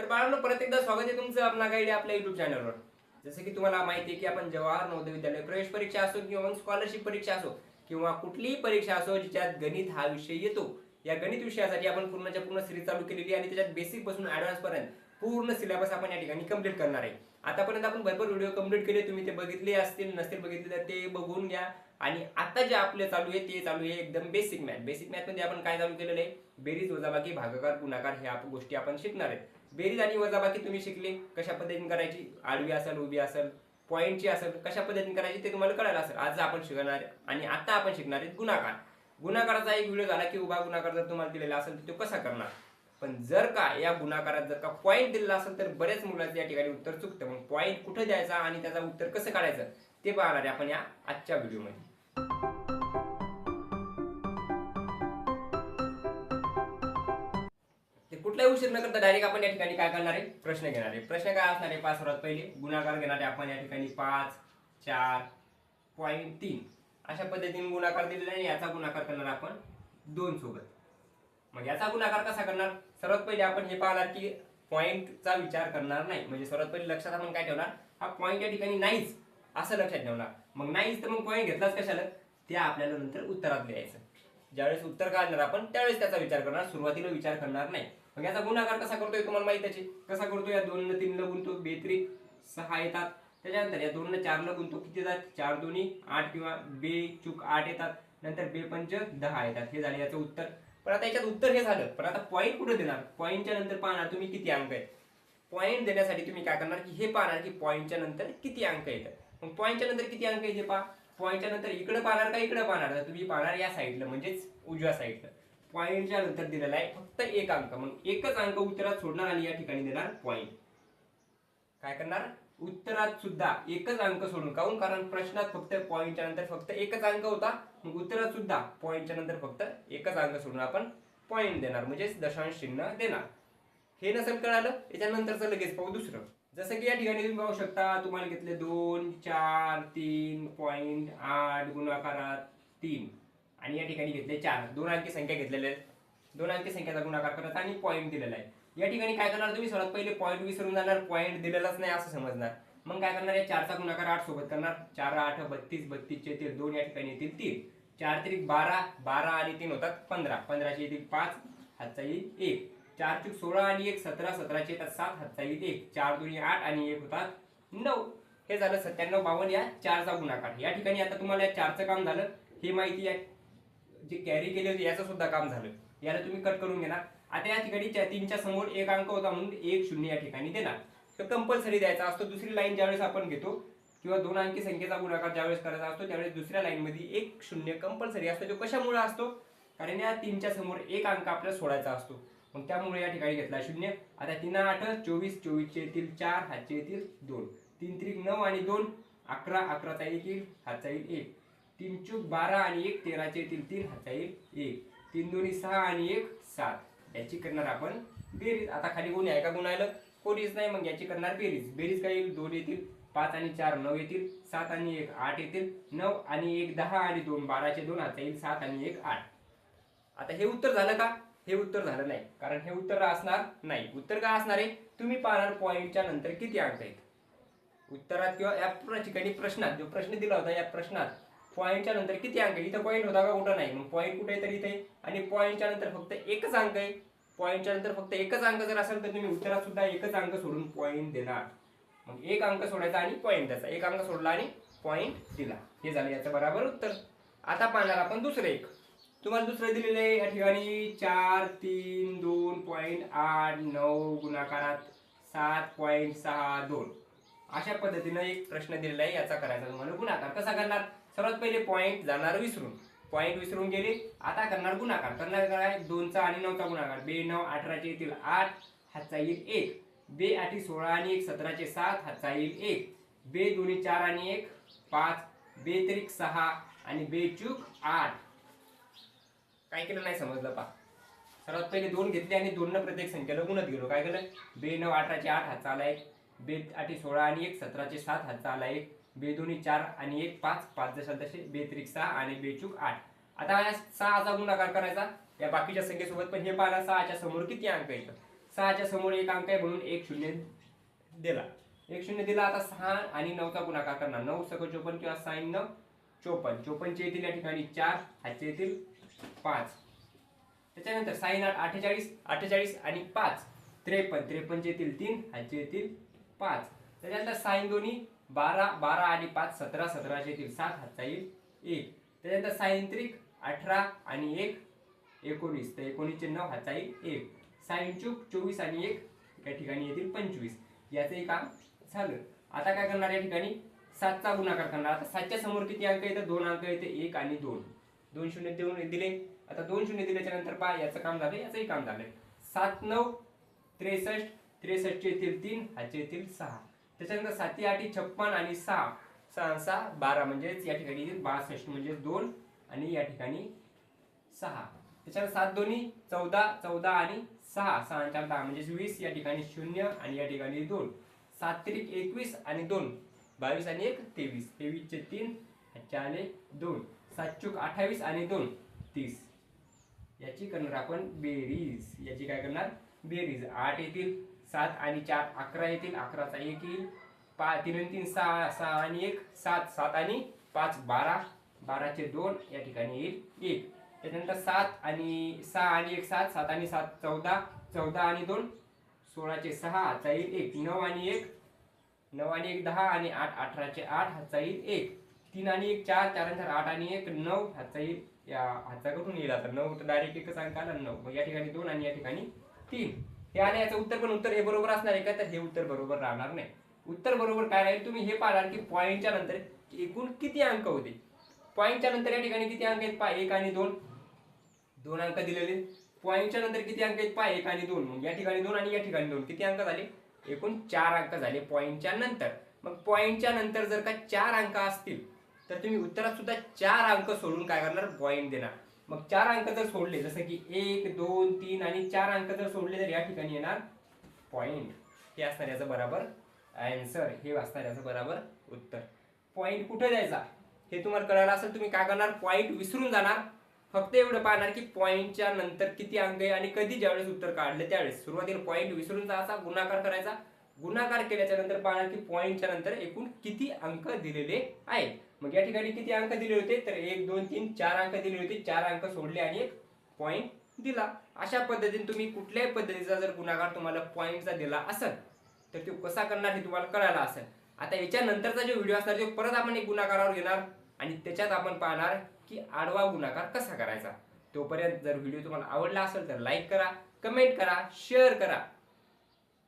तर बाळांनो परत एकदा स्वागत आहे तुमचं आपला गाईड आपल्या युट्यूब चॅनलवर जसं की तुम्हाला माहिती आहे की आपण जवाहर नवोदय विद्यालय प्रवेश परीक्षा असो किंवा स्कॉलरशिप परीक्षा असो किंवा कुठलीही परीक्षा असो जिच्यात गणित हा विषय येतो या गणित विषयासाठी आपण पूर्णच्या पूर्ण सिरीज चालू केलेली आहे आणि त्याच्यात बेसिकपासून ऍडव्हान्स पर्यंत पूर्ण सिलेबस आपण या ठिकाणी कंप्लीट करणार आहे. आतापर्यंत आपण भरपूर व्हिडिओ कंप्लीट केले तुम्ही ते बघितले असतील नसतील बघितले तर ते बघून घ्या. आणि आता जे आपले चालू आहे ते चालू आहे एकदम बेसिक मॅथ बेसिक मॅथमध्ये आपण काय चालू केलेलं आहे? बेरीज वजाबाकी भागाकार गुणाकार ह्या गोष्टी आपण शिकणार आहेत. बेरीज आणि वजाबाकी तुम्ही शिकले कशा पद्धतीने करायची? आडवी असेल उभी असेल पॉईंटची असेल कशा पद्धतीने करायची ते तुम्हाला कळायला असेल. आज आपण शिकणार आहे आणि आता आपण शिकणार आहेत गुणाकार. गुणाकाराचा एक व्हिडिओ झाला की उभा गुणाकार जर तुम्हाला दिलेला असेल तर तो कसा करणार? पण जर का या गुणाकारात जर का पॉईंट दिलेला असेल तर बऱ्याच मुलाचं या ठिकाणी उत्तर चुकतं. मग पॉईंट कुठं द्यायचा आणि त्याचा उत्तर कसं काढायचं? ते पाहणार आहे आपण या आजच्या व्हिडिओमध्ये उशीर न करता डायरेक्ट आपण या ठिकाणी काय करणार आहे? प्रश्न घेणार आहे. प्रश्न काय असणार आहे? पाच सर्वात पहिले. गुणाकार घेणार आहे. आपण या ठिकाणी पाच चार पॉईंट तीन. अशा पद्धतीने गुणाकार दिलेला आहे याचा गुणाकार करणार आपण दोन सोबत. मग याचा गुणाकार कसा करणार? सर्वात पहिले आपण हे पाहणार की पॉईंटचा विचार करणार नाही. म्हणजे सर्वात पहिले लक्षात आपण काय ठेवणार? हा पॉईंट या ठिकाणी नाहीच असं लक्षात ठेवणार. मग नाहीच तर मग पॉईंट घेतलाच कशाला? ते आपल्याला नंतर उत्तरात लिहायचं. ज्यावेळेस उत्तर काढणार आपण त्यावेळेस त्याचा विचार करणार. सुरुवातीला विचार करणार नाही. मग याचा गुणाकार कसा करतोय तुम्हाला माहीत आहे? कसा करतो या दोन तीन न गुणतो बेत्री सहा येतात. त्याच्यानंतर या दोन चार न गुणतो किती येतात? चार दोन्ही आठ किंवा बे चूक आठ येतात. नंतर बे पंच दहा येतात. हे झाले याचं उत्तर. पण आता याच्यात उत्तर हे झालं. पण आता पॉईंट कुठे देणार? पॉईंटच्या नंतर पाहणार तुम्ही किती अंक आहेत. पॉईंट देण्यासाठी तुम्ही काय करणार की हे पाहणार की पॉईंटच्या नंतर किती अंक येतात. मग पॉईंटच्या नंतर किती अंक येते पहा. पॉईंटच्या नंतर इकडे पाहणार का इकडे पाहणार? तर तुम्ही पाहणार या साईडला म्हणजेच उजव्या साईडला पॉईंटच्या नंतर दिलेला आहे. फक्त एक अंक. मग एकच अंक उत्तरात सोडणार आणि या ठिकाणी देणार पॉईंट काय करणार? उत्तरात सुद्धा एकच अंक सोडून. काहून? कारण प्रश्नात फक्त पॉईंटच्या नंतर फक्त एकच अंक होता. मग उत्तरात सुद्धा पॉईंटच्या नंतर फक्त एकच अंक सोडून आपण पॉईंट देणार. म्हणजेच दशांश चिन्ह देणार. हे नसेल कळालं? याच्यानंतरचं लगेच पाहू दुसरं. जसं की या ठिकाणी तुम्ही पाहू शकता तुम्हाला घेतले दोन चार तीन पॉईंट आठ गुणाकारात तीन. आणि या ठिकाणी घेतले चार. दोन अंकी संख्या घेतलेल्या आहेत. दोन अंकी संख्याचा गुणाकार करत आणि पॉईंट दिलेला आहे. या ठिकाणी काय करणार तुम्ही? सर्वात पहिले पॉईंट विसरून जाणार. पॉईंट दिलेलाच नाही असं समजणार. मग काय करणार? या चारचा गुणाकार आठ सोबत करणार. चार आठ बत्तीस बत्तीसचे येतील दोन या ठिकाणी येतील तीन. चार त्रिक बारा बारा आणि तीन होतात पंधरा. पंधराचे येतील पाच हातचा येईल एक. चार चूक सोळा आणि एक सतरा. सतराचे येतात सात हातचा येईल एक. चार दोन्ही आठ आणि एक होतात नऊ. हे झालं सत्त्याण्णव बावन्न या चारचा गुणाकार. या ठिकाणी आता तुम्हाला या चारचं काम झालं. हे माहिती आहे. जे कॅरी केले होते याचं सुद्धा काम झालं. याला तुम्ही कट करून घेणार. आता या ठिकाणी तीनच्या समोर एक अंक होता म्हणून एक शून्य या ठिकाणी देणार. तर कंपल्सरी द्यायचा असतो. दुसरी लाईन ज्यावेळेस आपण घेतो किंवा दोन अंकी संख्येचा गुणाकार ज्यावेळेस करायचा असतो त्यावेळेस दुसऱ्या लाईनमध्ये एक शून्य कंपल्सरी असतो तो कशामुळे असतो? कारण या तीनच्या समोर एक अंक आपल्याला सोडायचा असतो. मग त्यामुळे या ठिकाणी घेतला शून्य. आता तीन आठ चोवीस चोवीसचे येतील चार हातचे येतील दोन. तीन त्रिक नऊ आणि दोन अकरा अकराचा येतील हातचा येईल एक. तीन चूक बारा आणि एक तेराचे येतील तीन हाता येईल एक. तीन दोन्ही सहा आणि एक सात. याची करणार आपण बेरीज. आता खाली कोणी आहे का गुणायला कोणीच नाही मग याची करणार बेरीज. बेरीज काय येईल? दोन येतील पाच आणि चार नऊ येतील सात आणि एक आठ येतील नऊ आणि एक दहा आणि दोन बाराचे दोन हाता येईल सात आणि एक आठ. आता हे उत्तर झालं का? हे उत्तर झालं नाही कारण हे उत्तर असणार नाही. उत्तर काय असणार आहे? तुम्ही पाहणार पॉईंटच्या नंतर किती अंक आहेत. उत्तरात किंवा या ठिकाणी प्रश्नात जो प्रश्न दिला होता या प्रश्नात पॉईंटच्या नंतर किती अंक? आहे इथं पॉईंट होता का? कुठं नाही. मग पॉईंट कुठे आहे तर इथे आणि पॉईंटच्या नंतर फक्त एकच अंक आहे. पॉईंटच्या नंतर फक्त एकच अंक जर असेल तर तुम्ही उत्तरात सुद्धा एकच अंक सोडून पॉईंट देणार. मग एक अंक सोडायचा आणि पॉईंट द्यायचा. एक अंक सोडला आणि पॉईंट दिला. हे झालं याचं बरोबर उत्तर. आता पाहणार आपण दुसरं एक. तुम्हाला दुसरं दिलेलं आहे या ठिकाणी चार तीन दोन पॉईंट आठ नऊ गुणाकारात सात पॉईंट सहा दोन. अशा पद्धतीनं एक प्रश्न दिलेला आहे याचा करायचा तुम्हाला. गुणाकार कसा करणार? सर्वात पहिले पॉईंट जाणार विसरून. पॉईंट विसरून गेले आता करणार गुणाकार. करणार काय? दोनचा आणि नऊचा गुणाकार. बे नऊ अठराचे येतील आठ हातचा येईल एक. बे आठी सोळा आणि एक सतराचे सात हातचा येईल एक. बे दोन्ही चार आणि एक पाच. बे त्रिक सहा आणि बे चूक आठ. काय केलं नाही समजलं पा सर्वात पहिले दोन घेतले आणि दोन प्रत्येक संख्येला गुणत गेलो. काय केलं? बे नऊ अठराचे आठ हातचा आला एक. बे आठी सोळा आणि एक सतराचे सात हातचा आला एक बेदोनी चार आणि एक पाच पाच जशाल तसे बेत्रिक सहा आणि बेचूक आठ. आता या सहाचा गुणाकार करायचा. या बाकीच्या संख्येसोबत पण हे पाहणार सहाच्या समोर किती अंक येतं सहाच्या समोर एक अंक आहे म्हणून एक शून्य दिला. एक शून्य दिला आता सहा आणि नऊचा गुणाकार करणार. नऊ सक चोपन्न किंवा साईन नऊ चोपन्न. चोपन्नचे येतील या ठिकाणी चार हातचे येतील पाच. त्याच्यानंतर साईन आठ अठ्ठेचाळीस अठ्ठेचाळीस आणि पाच. त्रेपन्न त्रेपन्नचे येतील तीन हातचे येतील पाच. त्याच्यानंतर साईन दोन्ही बारा बारा आणि पाच सतरा सतराचे येतील. सात हातचा येईल. एक. त्याच्यानंतर साईन त्रिक अठरा आणि एक एकोणीस. तर एकोणीसचे नऊ हातचा येईल. एक. साईन चूक चोवीस आणि एक या ठिकाणी येतील पंचवीस. याचंही काम झालं. आता काय करणार या ठिकाणी? सातचा गुणाकार करणार. आता सातच्या समोर किती अंक येतं दोन अंक येते एक आणि दोन. दोन शून्य देऊन दिले. आता दोन शून्य दिल्याच्या नंतर पहा याचं काम झालं. याचंही काम झालं. सात नऊ त्रेसष्ट त्रेसष्टचे येतील तीन ह्याचे येतील सहा. त्याच्यानंतर साती आठी छप्पन आणि सहा. सहा सहा बारा म्हणजेच या ठिकाणी येतील बासष्ट म्हणजे दोन आणि या ठिकाणी सहा. त्याच्यानंतर सात दोन्ही चौदा चौदा आणि सहा. सहा चार दहा म्हणजे वीस. या ठिकाणी शून्य आणि या ठिकाणी दोन. सात त्रिक एकवीस आणि दोन. बावीस आणि एक तेवीस. तेवीसचे तीन ह्याचे आले दोन. सात चूक अठ्ठावीस आणि दोन तीस. याची करणार आपण बेरीज. याची काय करणार? बेरीज. आठ येतील सात आणि चार. अकरा येतील अकराचा एक येईल. पा तीन आणि तीन सहा सहा आणि एक सात सात आणि पाच बारा. बाराचे दोन या ठिकाणी येईल. एक. त्याच्यानंतर सात आणि सहा आणि एक सात. सात आणि सात चौदा. चौदा आणि दोन. सोळाचे सहा हाचा येईल एक. नऊ आणि एक. नऊ आणि एक दहा आणि आठ. अठराचे आठ हाचा येईल एक. तीन आणि एक चार. चार नंतर आठ आणि एक नऊ. हाचा येईल. या हाचा कुठून येईल आता? नऊ तर डायरेक्ट एकच अंक आला नऊ. मग या ठिकाणी दोन आणि या ठिकाणी तीन. हे आणि याचं उत्तर पण उत्तर हे बरोबर असणार आहे का? तर हे उत्तर बरोबर राहणार नाही. उत्तर बरोबर काय राहील? तुम्ही हे पाहणार की पॉईंटच्या नंतर एकूण किती अंक होते? पॉईंटच्या नंतर या ठिकाणी किती अंक आहेत? पहा एक आणि दोन. दोन अंक दिलेले. पॉईंटच्या नंतर किती अंक आहेत? पहा एक आणि दोन. मग या ठिकाणी दोन आणि या ठिकाणी दोन. किती अंक झाले? एकूण चार अंक झाले पॉईंटच्या नंतर. मग पॉईंटच्या नंतर जर का चार अंक असतील तर तुम्ही उत्तरात सुद्धा चार अंक सोडून काय करणार? पॉईंट देणार. मग चार अंक जर सोडले जसं की एक दोन तीन आणि चार अंक जर सोडले तर या ठिकाणी येणार पॉईंट हे असणार याचं बरोबर आन्सर हे असणार याचं बरोबर उत्तर. पॉईंट कुठे द्यायचा? हे तुम्हाला कळायला असेल तुम्ही काय करणार? पॉईंट विसरून जाणार. फक्त एवढं पाहणार की पॉईंटच्या नंतर किती अंक आहे आणि कधी ज्यावेळेस उत्तर काढले त्यावेळेस. सुरुवातीला पॉईंट विसरून जायचा गुणाकार करायचा. गुणाकार केल्याच्यानंतर पाहणार की पॉईंटच्या नंतर एकूण किती अंक दिलेले आहेत. मग या ठिकाणी किती अंक दिले होते? तर एक दोन तीन चार अंक दिले होते. चार अंक सोडले आणि एक पॉईंट दिला. अशा पद्धतीने तुम्ही कुठल्याही पद्धतीचा जर गुणाकार तुम्हाला पॉईंटचा दिला असेल तर तो कसा करणार हे तुम्हाला कळायला असेल. आता याच्यानंतरचा जो व्हिडिओ असणार तो परत आपण एक गुणाकारावर घेणार आणि त्याच्यात आपण पाहणार की आडवा गुणाकार कसा करायचा. तोपर्यंत जर व्हिडिओ तुम्हाला आवडला असेल तर लाईक करा कमेंट करा शेअर करा.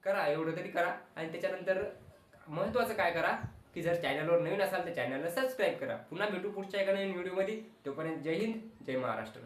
करा एवढं तरी करा आणि त्याच्यानंतर महत्वाचं काय करा? की जर चॅनलवर नवीन असाल तर चॅनलला सबस्क्राईब करा. पुन्हा भेटू पुढच्या एका नवीन व्हिडिओमध्ये तोपर्यंत जय हिंद जय महाराष्ट्र.